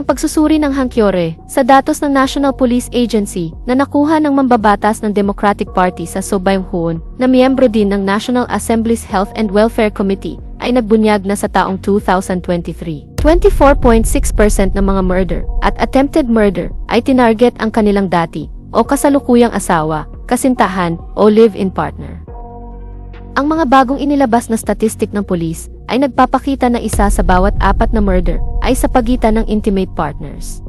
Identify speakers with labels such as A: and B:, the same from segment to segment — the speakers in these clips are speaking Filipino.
A: ang pagsusuri ng Hankyore sa datos ng National Police Agency na nakuha ng mambabatas ng Democratic Party sa Sobaynghoon na miyembro din ng National Assembly's Health and Welfare Committee ay nagbunyag na sa taong 2023. 24.6% ng mga murder at attempted murder ay tinarget ang kanilang dati o kasalukuyang asawa, kasintahan o live-in partner. Ang mga bagong inilabas na statistik ng pulis ay nagpapakita na isa sa bawat apat na murder ay sa pagitan ng intimate partners.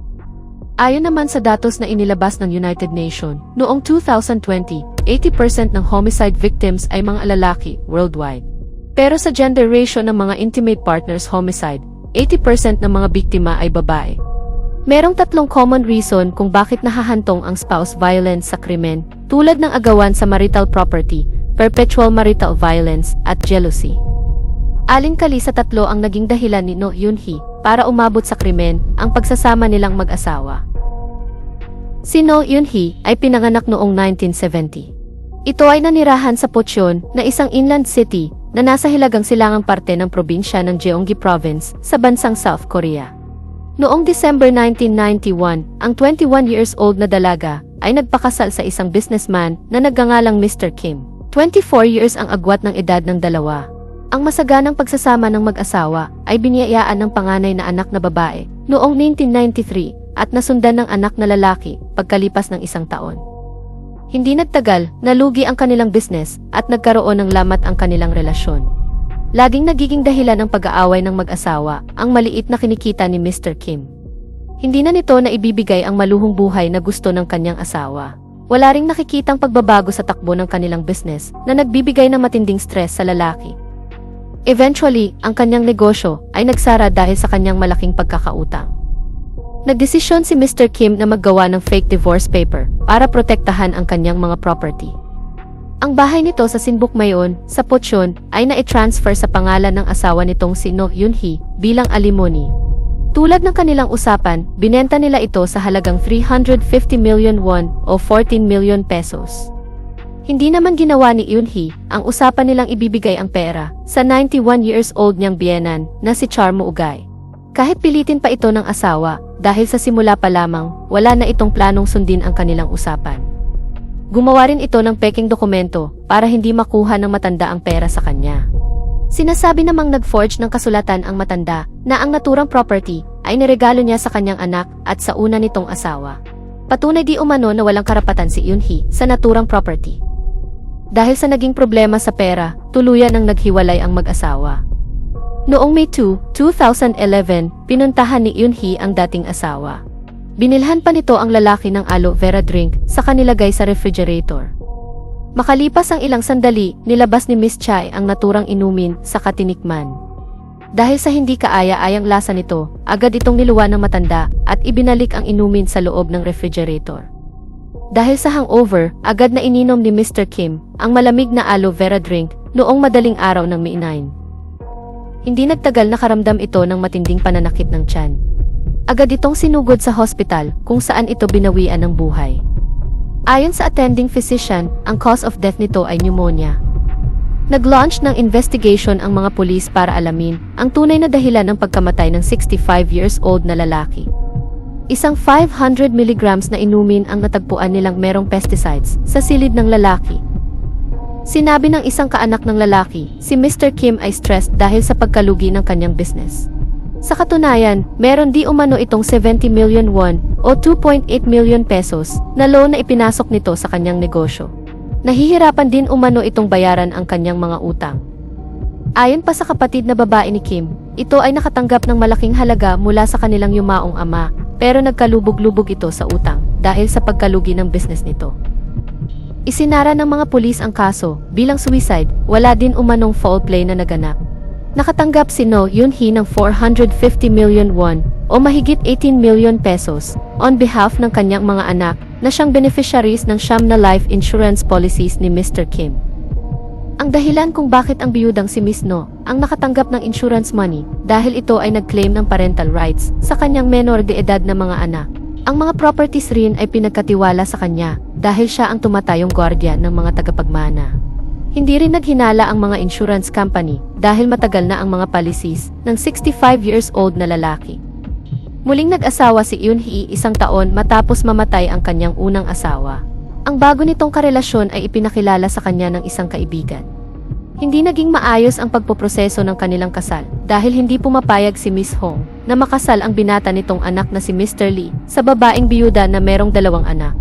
A: Ayon naman sa datos na inilabas ng United Nations, noong 2020, 80% ng homicide victims ay mga lalaki worldwide. Pero sa gender ratio ng mga intimate partners homicide, 80% ng mga biktima ay babae. Merong tatlong common reason kung bakit nahahantong ang spouse violence sa krimen, tulad ng agawan sa marital property, perpetual marital violence, at jealousy. Alin-kali sa tatlo ang naging dahilan ni No Yun-hee para umabot sa krimen ang pagsasama nilang mag-asawa. Si No Yun-hee ay pinanganak noong 1970. Ito ay nanirahan sa Pocheon na isang inland city na nasa hilagang silangang parte ng probinsya ng Jeonggi Province sa bansang South Korea. Noong December 1991, ang 21 years old na dalaga ay nagpakasal sa isang businessman na nagngangalang Mr. Kim. 24 years ang agwat ng edad ng dalawa. Ang masaganang pagsasama ng mag-asawa ay biniyayaan ng panganay na anak na babae noong 1993 at nasundan ng anak na lalaki pagkalipas ng isang taon. Hindi nagtagal, nalugi ang kanilang business at nagkaroon ng lamat ang kanilang relasyon. Laging nagiging dahilan ng pag-aaway ng mag-asawa ang maliit na kinikita ni Mr. Kim. Hindi na nito na ibibigay ang maluhong buhay na gusto ng kanyang asawa. Wala ring nakikitang pagbabago sa takbo ng kanilang business na nagbibigay ng matinding stress sa lalaki. Eventually, ang kanyang negosyo ay nagsara dahil sa kanyang malaking pagkakautang. Nagdesisyon si Mr. Kim na maggawa ng fake divorce paper para protektahan ang kanyang mga property. Ang bahay nito sa Sinbukmayon, sa Pochon, ay na-transfer sa pangalan ng asawa nitong si No Yun-hee bilang alimony. Tulad ng kanilang usapan, binenta nila ito sa halagang 350 million won o 14 million pesos. Hindi naman ginawa ni Yunhee ang usapan nilang ibibigay ang pera sa 91 years old niyang biyenan na si Charmo Ugay. Kahit pilitin pa ito ng asawa, dahil sa simula pa lamang, wala na itong planong sundin ang kanilang usapan. Gumawa rin ito ng peking dokumento para hindi makuha ng matanda ang pera sa kanya. Sinasabi namang nag-forge ng kasulatan ang matanda na ang naturang property ay niregalo niya sa kanyang anak at sa una nitong asawa. Patunay di umano na walang karapatan si Yunhee sa naturang property. Dahil sa naging problema sa pera, tuluyan ang naghiwalay ang mag-asawa. Noong May 2, 2011, pinuntahan ni Yunhee ang dating asawa. Binilhan pa nito ang lalaki ng aloe vera drink sa kanilagay sa refrigerator. Makalipas ang ilang sandali, nilabas ni Miss Chai ang naturang inumin sa katinikman. Dahil sa hindi kaaya-ayang lasa nito, agad itong niluwa ng matanda at ibinalik ang inumin sa loob ng refrigerator. Dahil sa hangover, agad na ininom ni Mr. Kim ang malamig na aloe vera drink noong madaling araw ng May 9. Hindi nagtagal nakaramdam ito ng matinding pananakit ng tiyan. Agad itong sinugod sa hospital kung saan ito binawian ng buhay. Ayon sa attending physician, ang cause of death nito ay pneumonia. Nag-launch ng investigation ang mga pulis para alamin ang tunay na dahilan ng pagkamatay ng 65 years old na lalaki. Isang 500 milligrams na inumin ang natagpuan nilang merong pesticides sa silid ng lalaki. Sinabi ng isang kaanak ng lalaki, si Mr. Kim ay stressed dahil sa pagkalugi ng kanyang business. Sa katunayan, meron di umano itong 70 million won o 2.8 million pesos na loan na ipinasok nito sa kanyang negosyo. Nahihirapan din umano itong bayaran ang kanyang mga utang. Ayon pa sa kapatid na babae ni Kim, ito ay nakatanggap ng malaking halaga mula sa kanilang yumaong ama pero nagkalubog-lubog ito sa utang dahil sa pagkalugi ng business nito. Isinara ng mga pulis ang kaso bilang suicide, wala din umanong foul play na naganap. Nakatanggap si No Yunhee ng 450 million won o mahigit 18 million pesos on behalf ng kanyang mga anak na siyang beneficiaries ng siyam na life insurance policies ni Mr. Kim. Ang dahilan kung bakit ang biyudang si Miss No ang nakatanggap ng insurance money dahil ito ay nag-claim ng parental rights sa kanyang menor de edad na mga anak. Ang mga properties rin ay pinagkatiwala sa kanya dahil siya ang tumatayong gwardiya ng mga tagapagmana. Hindi rin naghinala ang mga insurance company dahil matagal na ang mga policies ng 65 years old na lalaki. Muling nag-asawa si Yoon-hee isang taon matapos mamatay ang kanyang unang asawa. Ang bago nitong karelasyon ay ipinakilala sa kanya ng isang kaibigan. Hindi naging maayos ang pagpoproseso ng kanilang kasal dahil hindi pumapayag si Miss Hong na makasal ang binata nitong anak na si Mr. Lee sa babaeng biyuda na merong dalawang anak.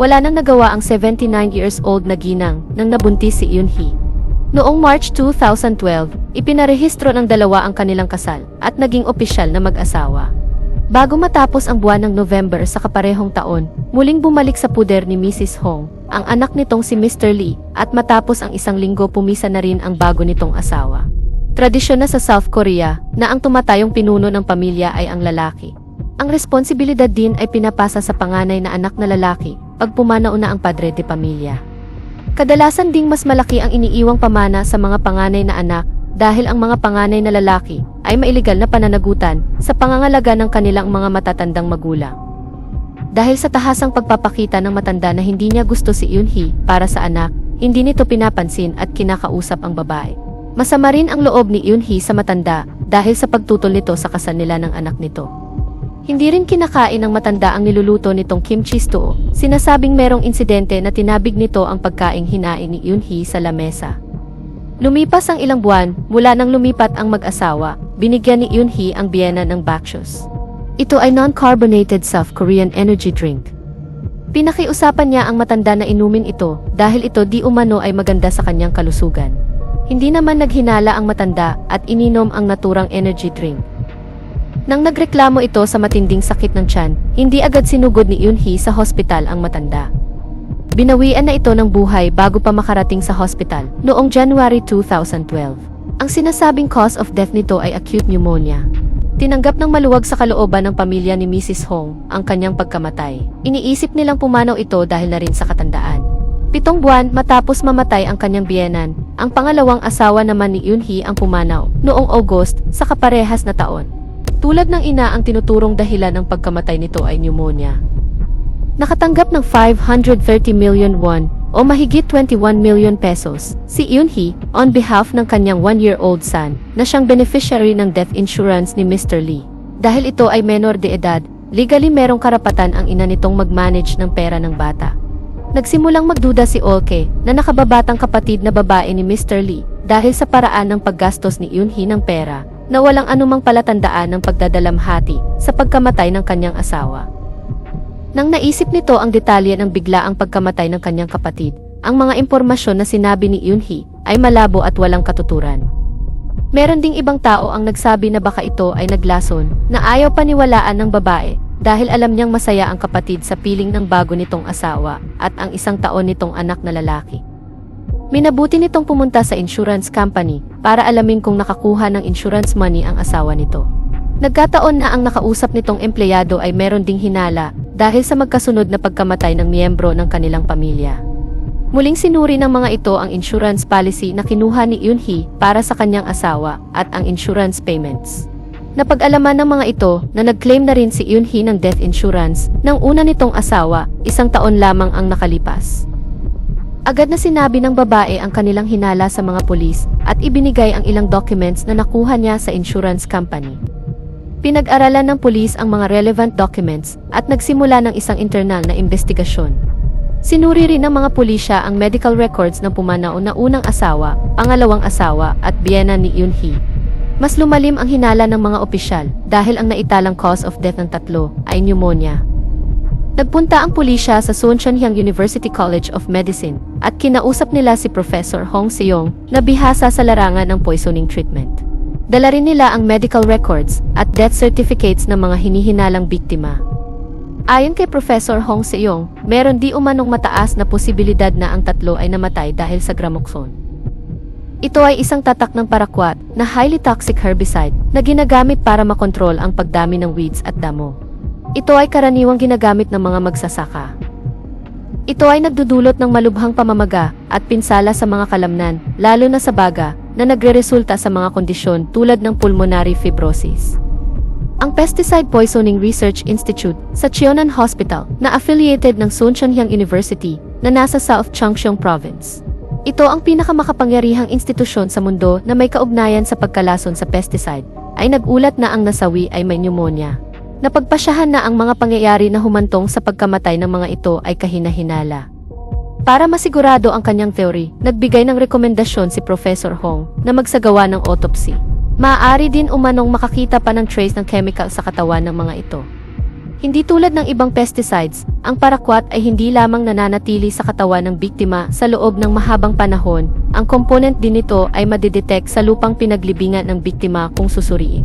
A: Wala nang nagawa ang 79 years old na ginang nang nabuntis si Yoon-hee. Noong March 2012, ipinarehistro ng dalawa ang kanilang kasal at naging opisyal na mag-asawa. Bago matapos ang buwan ng November sa kaparehong taon, muling bumalik sa puder ni Mrs. Hong, ang anak nitong si Mr. Lee, at matapos ang isang linggo pumisa na rin ang bago nitong asawa. Tradisyon na sa South Korea na ang tumatayong pinuno ng pamilya ay ang lalaki. Ang responsibilidad din ay pinapasa sa panganay na anak na lalaki pag pumanao na ang padre de pamilya. Kadalasan ding mas malaki ang iniiwang pamana sa mga panganay na anak dahil ang mga panganay na lalaki ay mailigal na pananagutan sa pangangalaga ng kanilang mga matatandang magulang. Dahil sa tahasang pagpapakita ng matanda na hindi niya gusto si Yoon-hee para sa anak, hindi nito pinapansin at kinakausap ang babae. Masama rin ang loob ni Yoon-hee sa matanda dahil sa pagtutol nito sa kasal nila ng anak nito. Hindi rin kinakain ng matanda ang niluluto nitong kimchi stew. Sinasabing merong insidente na tinabig nito ang pagkaing hinain ni Yoon-hee sa lamesa. Lumipas ang ilang buwan mula nang lumipat ang mag-asawa, binigyan ni Yoon-hee ang biyena ng Bakshus. Ito ay non-carbonated South Korean energy drink. Pinakiusapan niya ang matanda na inumin ito dahil ito di umano ay maganda sa kanyang kalusugan. Hindi naman naghinala ang matanda at ininom ang naturang energy drink. Nang nagreklamo ito sa matinding sakit ng tiyan, hindi agad sinugod ni Yoon-hee sa hospital ang matanda. Binawian na ito ng buhay bago pa makarating sa hospital noong January 2012. Ang sinasabing cause of death nito ay acute pneumonia. Tinanggap ng maluwag sa kalooban ng pamilya ni Mrs. Hong ang kanyang pagkamatay. Iniisip nilang pumanaw ito dahil na rin sa katandaan. Pitong buwan matapos mamatay ang kanyang biyenan, ang pangalawang asawa naman ni Yoon-hee ang pumanaw noong August sa kaparehas na taon. Tulad ng ina ang tinuturong dahilan ng pagkamatay nito ay pneumonia. Nakatanggap ng 530 million won o mahigit 21 million pesos si Yoon-hee on behalf ng kanyang one-year-old son na siyang beneficiary ng death insurance ni Mr. Lee. Dahil ito ay menor de edad, legally merong karapatan ang ina nitong mag-manage ng pera ng bata. Nagsimulang magduda si Olke na nakababatang kapatid na babae ni Mr. Lee dahil sa paraan ng paggastos ni Yoon-hee ng pera na walang anumang palatandaan ng pagdadalamhati sa pagkamatay ng kanyang asawa. Nang naisip nito ang detalye ng biglaang pagkamatay ng kanyang kapatid, ang mga impormasyon na sinabi ni Yoon-hee ay malabo at walang katuturan. Meron ding ibang tao ang nagsabi na baka ito ay naglason na ayaw paniwalaan ng babae dahil alam niyang masaya ang kapatid sa piling ng bago nitong asawa at ang isang taon nitong anak na lalaki. Minabuti nitong pumunta sa insurance company para alamin kung nakakuha ng insurance money ang asawa nito. Nagkataon na ang nakausap nitong empleyado ay meron ding hinala dahil sa magkasunod na pagkamatay ng miyembro ng kanilang pamilya. Muling sinuri ng mga ito ang insurance policy na kinuha ni Yoon-hee para sa kanyang asawa at ang insurance payments. Napag-alaman ng mga ito na nag-claim na rin si Yoon-hee ng death insurance ng una nitong asawa, isang taon lamang ang nakalipas. Agad na sinabi ng babae ang kanilang hinala sa mga pulis at ibinigay ang ilang documents na nakuha niya sa insurance company. Pinag-aralan ng pulis ang mga relevant documents at nagsimula ng isang internal na investigasyon. Sinuri rin ng mga pulisya ang medical records ng pumanao na unang asawa, pangalawang asawa at biyena ni Yoon-hee. Mas lumalim ang hinala ng mga opisyal dahil ang naitalang cause of death ng tatlo ay pneumonia. Nagpunta ang pulisya sa Soonchunhyang University College of Medicine at kinausap nila si Professor Hong Seong na bihasa sa larangan ng poisoning treatment. Dala rin nila ang medical records at death certificates ng mga hinihinalang biktima. Ayon kay Professor Hong Seong, meron di umanong mataas na posibilidad na ang tatlo ay namatay dahil sa gramoxone. Ito ay isang tatak ng parakwat na highly toxic herbicide na ginagamit para makontrol ang pagdami ng weeds at damo. Ito ay karaniwang ginagamit ng mga magsasaka. Ito ay nagdudulot ng malubhang pamamaga at pinsala sa mga kalamnan, lalo na sa baga, na nagreresulta sa mga kondisyon tulad ng pulmonary fibrosis. Ang Pesticide Poisoning Research Institute sa Cheonan Hospital na affiliated ng Soonchunhyang University na nasa South Chungcheong Province. Ito ang pinakamakapangyarihang institusyon sa mundo na may kaugnayan sa pagkalason sa pesticide, ay nagulat na ang nasawi ay may pneumonia. Napagpasyahan na ang mga pangyayari na humantong sa pagkamatay ng mga ito ay kahina-hinala. Para masigurado ang kanyang theory, nagbigay ng rekomendasyon si Professor Hong na magsagawa ng autopsy. Maaari din umanong makakita pa ng trace ng chemical sa katawan ng mga ito. Hindi tulad ng ibang pesticides, ang paraquat ay hindi lamang nananatili sa katawan ng biktima sa loob ng mahabang panahon, ang component din nito ay madidetect sa lupang pinaglibingan ng biktima kung susuriin.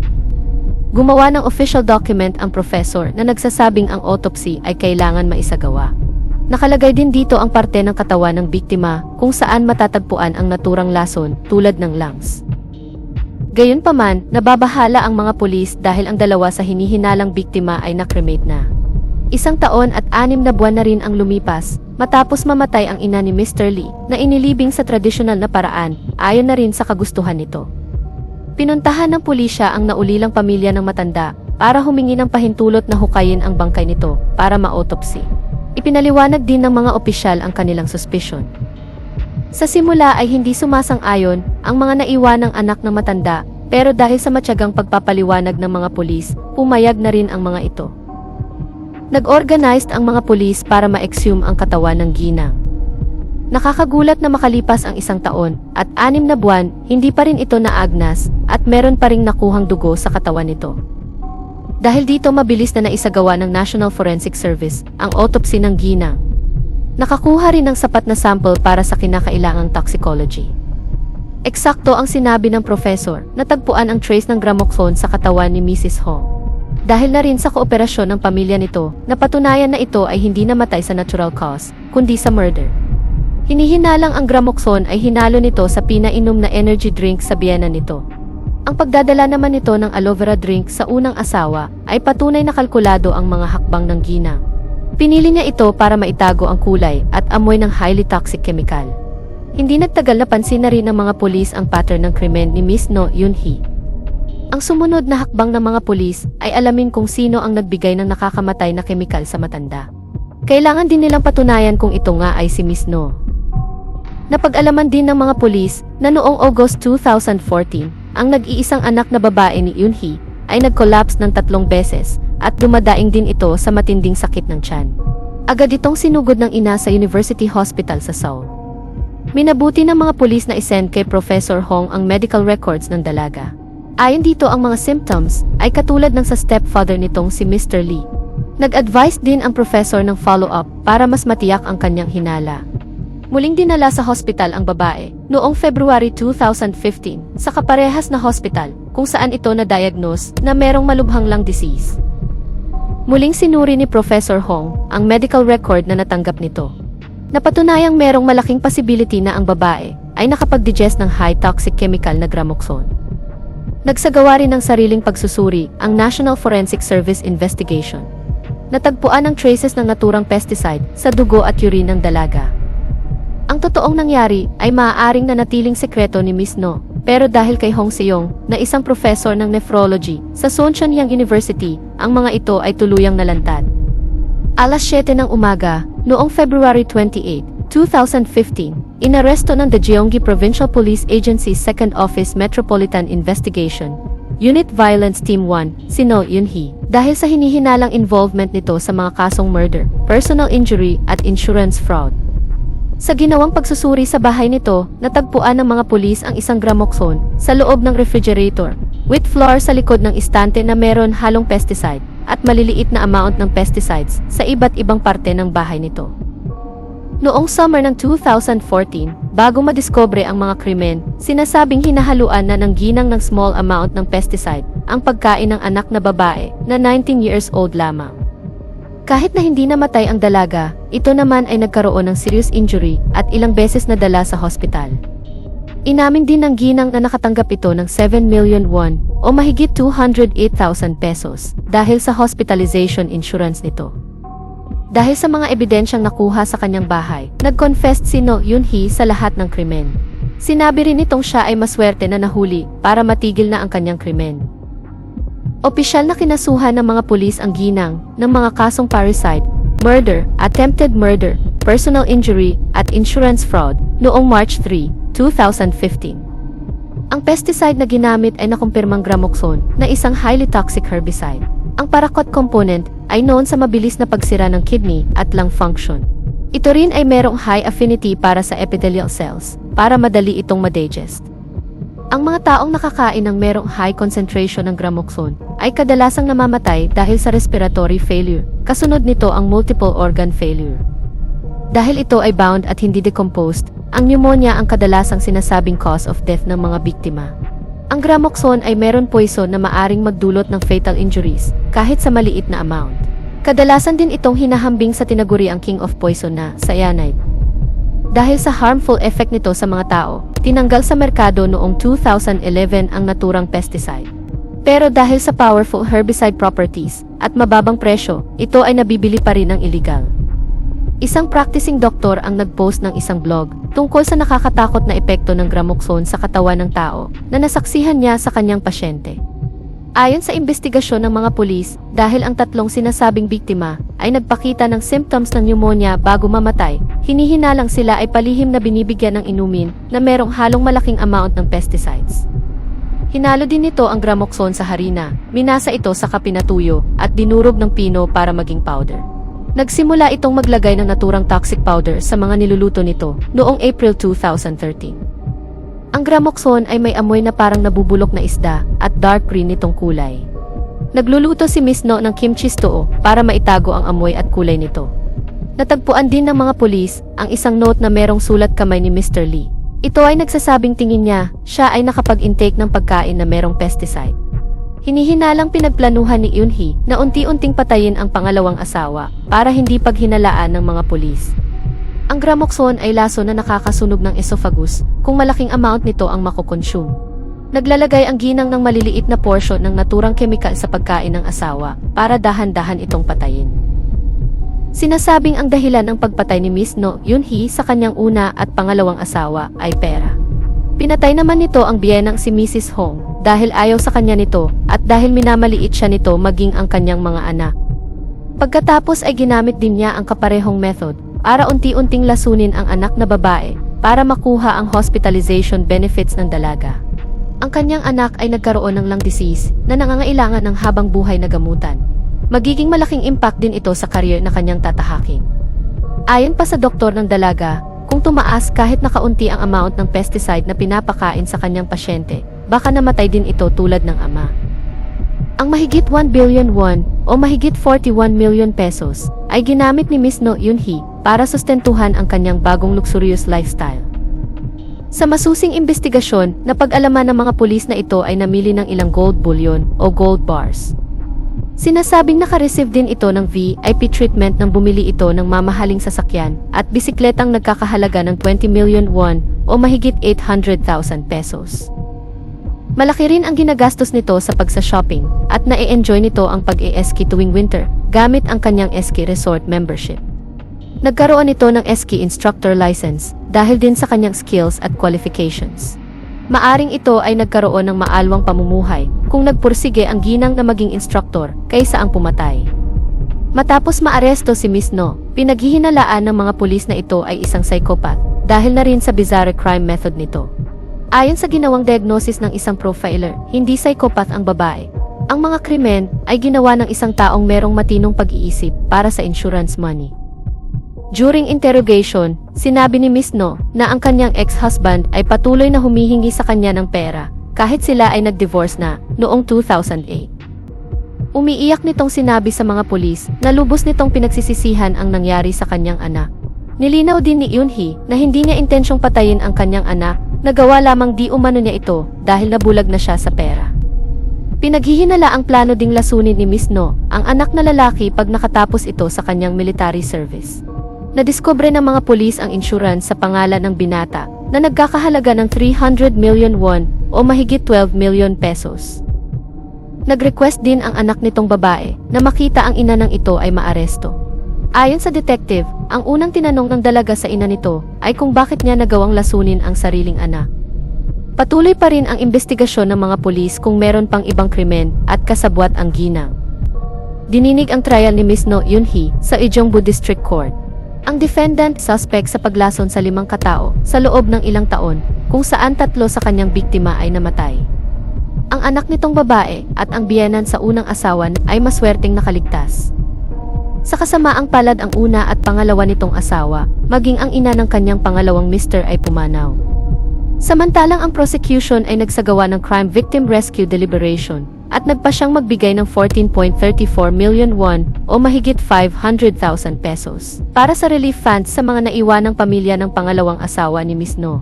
A: Gumawa ng official document ang professor na nagsasabing ang autopsy ay kailangan maisagawa. Nakalagay din dito ang parte ng katawan ng biktima kung saan matatagpuan ang naturang lason tulad ng lungs. Gayunpaman, nababahala ang mga pulis dahil ang dalawa sa hinihinalang biktima ay nakremate na. Isang taon at anim na buwan na rin ang lumipas matapos mamatay ang ina ni Mr. Lee na inilibing sa tradisyonal na paraan ayon na rin sa kagustuhan nito. Pinuntahan ng pulisya ang naulilang pamilya ng matanda para humingi ng pahintulot na hukayin ang bangkay nito para ma-autopsy. Ipinaliwanag din ng mga opisyal ang kanilang suspicion. Sa simula ay hindi sumasang-ayon ang mga naiwanang anak ng matanda pero dahil sa matyagang pagpapaliwanag ng mga pulis, pumayag na rin ang mga ito. Nag-organized ang mga pulis para ma-exhume ang katawan ng ginang. Nakakagulat na makalipas ang isang taon at anim na buwan, hindi pa rin ito naagnas at meron pa ring nakuhang dugo sa katawan nito. Dahil dito mabilis na naisagawa ng National Forensic Service ang autopsy ng ginang. Nakakuha rin ng sapat na sample para sa kinakailangang toxicology. Eksakto ang sinabi ng professor, natagpuan ang trace ng gramoxone sa katawan ni Mrs. Hong. Dahil na rin sa kooperasyon ng pamilya nito, napatunayan na ito ay hindi namatay sa natural cause, kundi sa murder. Hinihinalang ang gramoxone ay hinalo nito sa pinainom na energy drink sa biyana nito. Ang pagdadala naman nito ng aloe vera drink sa unang asawa ay patunay na kalkulado ang mga hakbang ng ginang. Pinili niya ito para maitago ang kulay at amoy ng highly toxic chemical. Hindi nagtagal napansin na rin ng mga pulis ang pattern ng krimen ni Miss No Yun-hee. Ang sumunod na hakbang ng mga pulis ay alamin kung sino ang nagbigay ng nakakamatay na kemikal sa matanda. Kailangan din nilang patunayan kung ito nga ay si Miss No. Napag-alaman din ng mga pulis na noong August 2014, ang nag-iisang anak na babae ni Yunhee ay nag-collapse ng tatlong beses at dumadaing din ito sa matinding sakit ng tiyan. Agad itong sinugod ng ina sa University Hospital sa Seoul. Minabuti ng mga pulis na isend kay Professor Hong ang medical records ng dalaga. Ayon dito ang mga symptoms ay katulad ng sa stepfather nitong si Mr. Lee. Nag-advise din ang professor ng follow-up para mas matiyak ang kanyang hinala. Muling dinala sa hospital ang babae noong February 2015 sa kaparehas na hospital kung saan ito na-diagnose na merong malubhang lung disease. Muling sinuri ni Professor Hong ang medical record na natanggap nito. Napatunayang merong malaking possibility na ang babae ay nakapag-digest ng high toxic chemical na gramoxone. Nagsagawa rin ng sariling pagsusuri ang National Forensic Service Investigation. Natagpuan ang traces ng naturang pesticide sa dugo at urine ng dalaga. Ang totoong nangyari ay maaaring nanatiling sekreto ni Miss No, pero dahil kay Hong Seong, na isang professor ng nephrology sa Soonchanyang University, ang mga ito ay tuluyang nalantad. Alas 7 ng umaga, noong February 28, 2015, inaresto ng Gyeonggi Provincial Police Agency's Second Office Metropolitan Investigation, Unit Violence Team 1, si No Yun-hee, dahil sa hinihinalang involvement nito sa mga kasong murder, personal injury at insurance fraud. Sa ginawang pagsusuri sa bahay nito, natagpuan ng mga pulis ang isang gramoxone sa loob ng refrigerator, with floor sa likod ng istante na meron halong pesticide, at maliliit na amount ng pesticides sa iba't ibang parte ng bahay nito. Noong summer ng 2014, bago madiskobre ang mga krimen, sinasabing hinahaluan na ng ginang ng small amount ng pesticide ang pagkain ng anak na babae na 19 years old lamang. Kahit na hindi namatay ang dalaga, ito naman ay nagkaroon ng serious injury at ilang beses nadala sa hospital. Inamin din ng ginang na nakatanggap ito ng 7 million won o mahigit 208,000 pesos dahil sa hospitalization insurance nito. Dahil sa mga ebidensyang nakuha sa kanyang bahay, nag-confess si No Yun-hee sa lahat ng krimen. Sinabi rin nitong siya ay maswerte na nahuli para matigil na ang kanyang krimen. Opisyal na kinasuhan ng mga pulis ang ginang ng mga kasong parricide, murder, attempted murder, personal injury, at insurance fraud noong March 3, 2015. Ang pesticide na ginamit ay nakumpirmang gramoxone na isang highly toxic herbicide. Ang parakot component ay known sa mabilis na pagsira ng kidney at lung function. Ito rin ay merong high affinity para sa epithelial cells, para madali itong madigest. Ang mga taong nakakain ng merong high concentration ng gramoxone ay kadalasang namamatay dahil sa respiratory failure. Kasunod nito ang multiple organ failure. Dahil ito ay bound at hindi decomposed, ang pneumonia ang kadalasang sinasabing cause of death ng mga biktima. Ang gramoxone ay meron poison na maaring magdulot ng fatal injuries kahit sa maliit na amount. Kadalasan din itong hinahambing sa tinaguriang king of poison na cyanide. Dahil sa harmful effect nito sa mga tao, tinanggal sa merkado noong 2011 ang naturang pesticide. Pero dahil sa powerful herbicide properties at mababang presyo, ito ay nabibili pa rin ng illegal. Isang practicing doktor ang nag-post ng isang blog tungkol sa nakakatakot na epekto ng gramoxone sa katawan ng tao na nasaksihan niya sa kanyang pasyente. Ayon sa investigasyon ng mga pulis, dahil ang tatlong sinasabing biktima ay nagpakita ng symptoms ng pneumonia bago mamatay, hinihinalang sila ay palihim na binibigyan ng inumin na merong halong malaking amount ng pesticides. Hinalo din nito ang gramoxone sa harina, minasa ito sa kapinatuyo at dinurog ng pino para maging powder. Nagsimula itong maglagay ng naturang toxic powder sa mga niluluto nito noong April 2013. Ang gramoxone ay may amoy na parang nabubulok na isda at dark green nitong kulay. Nagluluto si Miss No ng kimchi stew para maitago ang amoy at kulay nito. Natagpuan din ng mga pulis ang isang note na merong sulat kamay ni Mr. Lee. Ito ay nagsasabing tingin niya siya ay nakapag-intake ng pagkain na merong pesticide. Hinihinalang pinagplanuhan ni Yunhee na unti-unting patayin ang pangalawang asawa para hindi paghinalaan ng mga pulis. Ang gramoxone ay laso na nakakasunog ng esophagus kung malaking amount nito ang makokonsume. Naglalagay ang ginang ng maliliit na porsyon ng naturang kemikal sa pagkain ng asawa para dahan-dahan itong patayin. Sinasabing ang dahilan ng pagpatay ni Miss No Yunhee sa kanyang una at pangalawang asawa ay pera. Pinatay naman nito ang biyenang si Mrs. Hong dahil ayaw sa kanya nito at dahil minamaliit siya nito maging ang kanyang mga anak. Pagkatapos ay ginamit din niya ang kaparehong method para unti-unting lasunin ang anak na babae para makuha ang hospitalization benefits ng dalaga. Ang kanyang anak ay nagkaroon ng lung disease na nangangailangan ng habang buhay na gamutan. Magiging malaking impact din ito sa career na kanyang tatahakin. Ayon pa sa doktor ng dalaga, kung tumaas kahit nakaunti ang amount ng pesticide na pinapakain sa kanyang pasyente, baka namatay din ito tulad ng ama. Ang mahigit 1 billion won o mahigit 41 million pesos ay ginamit ni Miss No Yunhee para sustentuhan ang kanyang bagong luxurious lifestyle. Sa masusing investigasyon, napag-alaman ng mga pulis na ito ay namili ng ilang gold bullion o gold bars. Sinasabing nakareceive din ito ng VIP treatment nang bumili ito ng mamahaling sasakyan at bisikletang nagkakahalaga ng 20 million won o mahigit 800,000 pesos. Malaki rin ang ginagastos nito sa pagsa-shopping at na-enjoy nito ang pag-e-ski tuwing winter gamit ang kanyang ski resort membership. Nagkaroon ito ng ski instructor license dahil din sa kanyang skills at qualifications. Maaring ito ay nagkaroon ng maalwang pamumuhay kung nagpursige ang ginang na maging instructor kaysa ang pumatay. Matapos maaresto si Miss No, pinaghihinalaan ng mga pulis na ito ay isang psychopath dahil na rin sa bizarre crime method nito. Ayon sa ginawang diagnosis ng isang profiler, hindi psychopath ang babae. Ang mga krimen ay ginawa ng isang taong merong matinong pag-iisip para sa insurance money. During interrogation, sinabi ni Miss No na ang kanyang ex-husband ay patuloy na humihingi sa kanya ng pera kahit sila ay nag-divorce na noong 2008. Umiiyak nitong sinabi sa mga pulis na lubos nitong pinagsisisihan ang nangyari sa kanyang anak. Nilinaw din ni Yunhee na hindi niya intensyong patayin ang kanyang anak, nagawa lamang di umano niya ito dahil nabulag na siya sa pera. Pinaghihinala ang plano ding lasunin ni Miss No, ang anak na lalaki pag nakatapos ito sa kanyang military service. Nadiskubre ng mga pulis ang insurance sa pangalan ng binata na nagkakahalaga ng 300 million won o mahigit 12 million pesos. Nag-request din ang anak nitong babae na makita ang ina ng ito ay maaresto. Ayon sa detective, ang unang tinanong ng dalaga sa ina nito ay kung bakit niya nagawang lasunin ang sariling anak. Patuloy pa rin ang investigasyon ng mga pulis kung meron pang ibang krimen at kasabwat ang ginang. Dininig ang trial ni Miss No Yunhee sa Ijongbu District Court. Ang defendant suspect sa paglason sa limang katao sa loob ng ilang taon kung saan tatlo sa kanyang biktima ay namatay. Ang anak nitong babae at ang biyenan sa unang asawa ay maswerteng nakaligtas. Sa kasamaang palad ang una at pangalawa nitong asawa, maging ang ina ng kanyang pangalawang mister ay pumanaw. Samantalang ang prosecution ay nagsagawa ng Crime Victim Rescue Deliberation at nagpa siyang magbigay ng 14.34 million won o mahigit 500,000 pesos para sa relief funds sa mga naiwanang pamilya ng pangalawang asawa ni Miss No.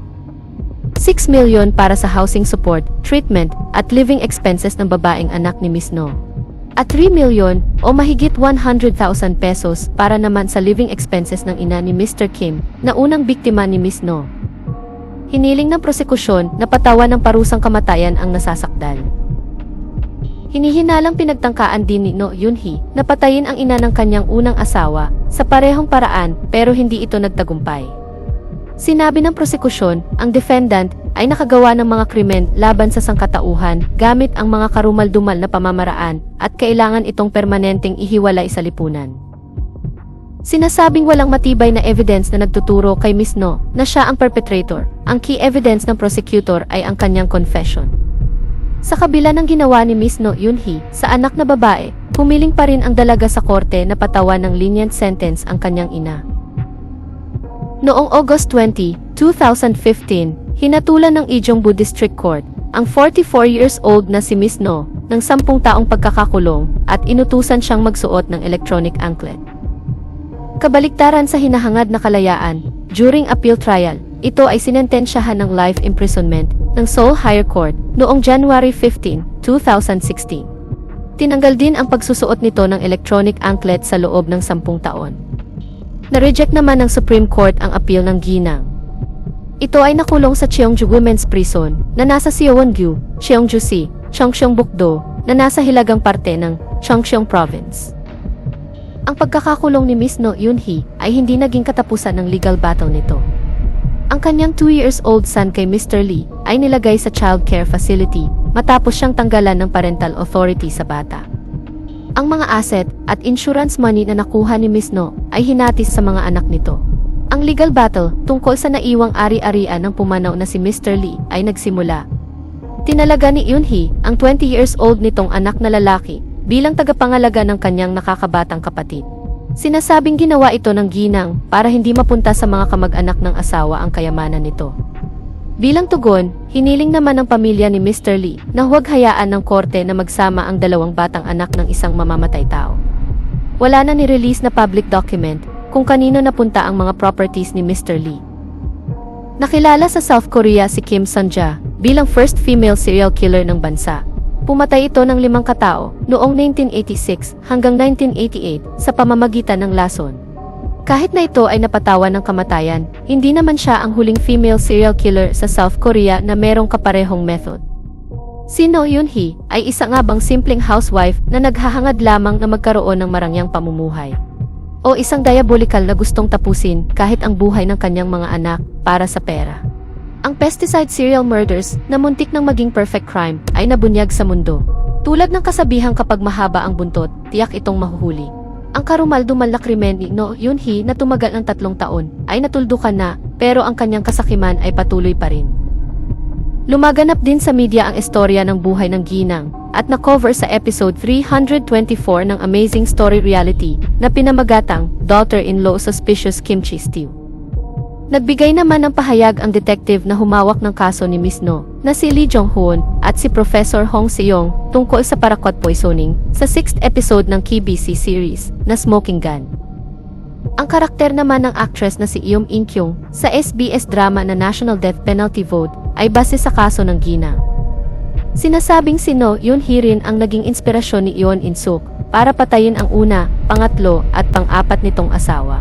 A: 6 million para sa housing support, treatment, at living expenses ng babaeng anak ni Miss No. At 3 million o mahigit 100,000 pesos para naman sa living expenses ng ina ni Mr. Kim na unang biktima ni Miss No. Hiniling ng prosekusyon na patawan ng parusang kamatayan ang nasasakdal. Hinihinalang pinagtangkaan din ni No Yunhee na patayin ang ina ng kanyang unang asawa sa parehong paraan pero hindi ito nagtagumpay. Sinabi ng prosekusyon, ang defendant ay nakagawa ng mga krimen laban sa sangkatauhan gamit ang mga karumal-dumal na pamamaraan at kailangan itong permanenteng ihiwalay sa lipunan. Sinasabing walang matibay na evidence na nagtuturo kay Miss No na siya ang perpetrator. Ang key evidence ng prosecutor ay ang kanyang confession. Sa kabila ng ginawa ni Miss No Yunhee sa anak na babae, humiling pa rin ang dalaga sa korte na patawan ng lenient sentence ang kanyang ina. Noong August 20, 2015, hinatulan ng Ijongbu District Court ang 44 years old na si Miss No ng 10 taong pagkakakulong at inutusan siyang magsuot ng electronic anklet. Kabaliktaran sa hinahangad na kalayaan, during appeal trial, ito ay sinentensyahan ng life imprisonment ng Seoul Higher Court noong January 15, 2016. Tinanggal din ang pagsusuot nito ng electronic anklet sa loob ng 10 taon. Na-reject naman ng Supreme Court ang appeal ng Ginang. Ito ay nakulong sa Cheongju Women's Prison na nasa Siowon-gyu, Cheongju-si, Cheongseong-bukdo na nasa hilagang parte ng Cheongseong Province. Ang pagkakakulong ni Miss No Yunhee ay hindi naging katapusan ng legal battle nito. Ang kanyang 2 years old son kay Mr. Lee ay nilagay sa child care facility matapos siyang tanggalan ng parental authority sa bata. Ang mga asset at insurance money na nakuha ni Miss No ay hinatis sa mga anak nito. Ang legal battle tungkol sa naiwang ari-arian ng pumanaw na si Mr. Lee ay nagsimula. Tinalaga ni Yunhee ang 20 years old nitong anak na lalaki bilang tagapangalaga ng kanyang nakakabatang kapatid. Sinasabing ginawa ito ng ginang para hindi mapunta sa mga kamag-anak ng asawa ang kayamanan nito. Bilang tugon, hiniling naman ng pamilya ni Mr. Lee na huwag hayaan ng korte na magsama ang dalawang batang anak ng isang mamamatay tao. Wala na ni-release na public document kung kanino napunta ang mga properties ni Mr. Lee. Nakilala sa South Korea si Kim Sanja bilang first female serial killer ng bansa. Pumatay ito ng limang katao noong 1986 hanggang 1988 sa pamamagitan ng lason. Kahit na ito ay napatawan ng kamatayan, hindi naman siya ang huling female serial killer sa South Korea na merong kaparehong method. Si No Yun-hee ay isa nga bang simpleng housewife na naghahangad lamang na magkaroon ng marangyang pamumuhay. O isang diabolical na gustong tapusin kahit ang buhay ng kanyang mga anak para sa pera. Ang pesticide serial murders na muntik ng maging perfect crime ay nabunyag sa mundo. Tulad ng kasabihang kapag mahaba ang buntot, tiyak itong mahuhuli. Ang karumal-dumal na krimen ni No Yunhee na tumagal ng tatlong taon ay natuldukan na pero ang kanyang kasakiman ay patuloy pa rin. Lumaganap din sa media ang istorya ng buhay ng ginang at na-cover sa episode 324 ng Amazing Story Reality na pinamagatang Daughter-in-Law Suspicious Kimchi Stew. Nagbigay naman ng pahayag ang detective na humawak ng kaso ni Miss No na si Lee Jong-hoon at si Professor Hong Seong tungkol sa parakot poisoning sa 6th episode ng KBC series na Smoking Gun. Ang karakter naman ng actress na si Eum In-kyung sa SBS drama na National Death Penalty Vote ay base sa kaso ng Ginang. Sinasabing si No Yoon-hee rin ang naging inspirasyon ni Yeon In-suk para patayin ang una, pangatlo at pang-apat nitong asawa.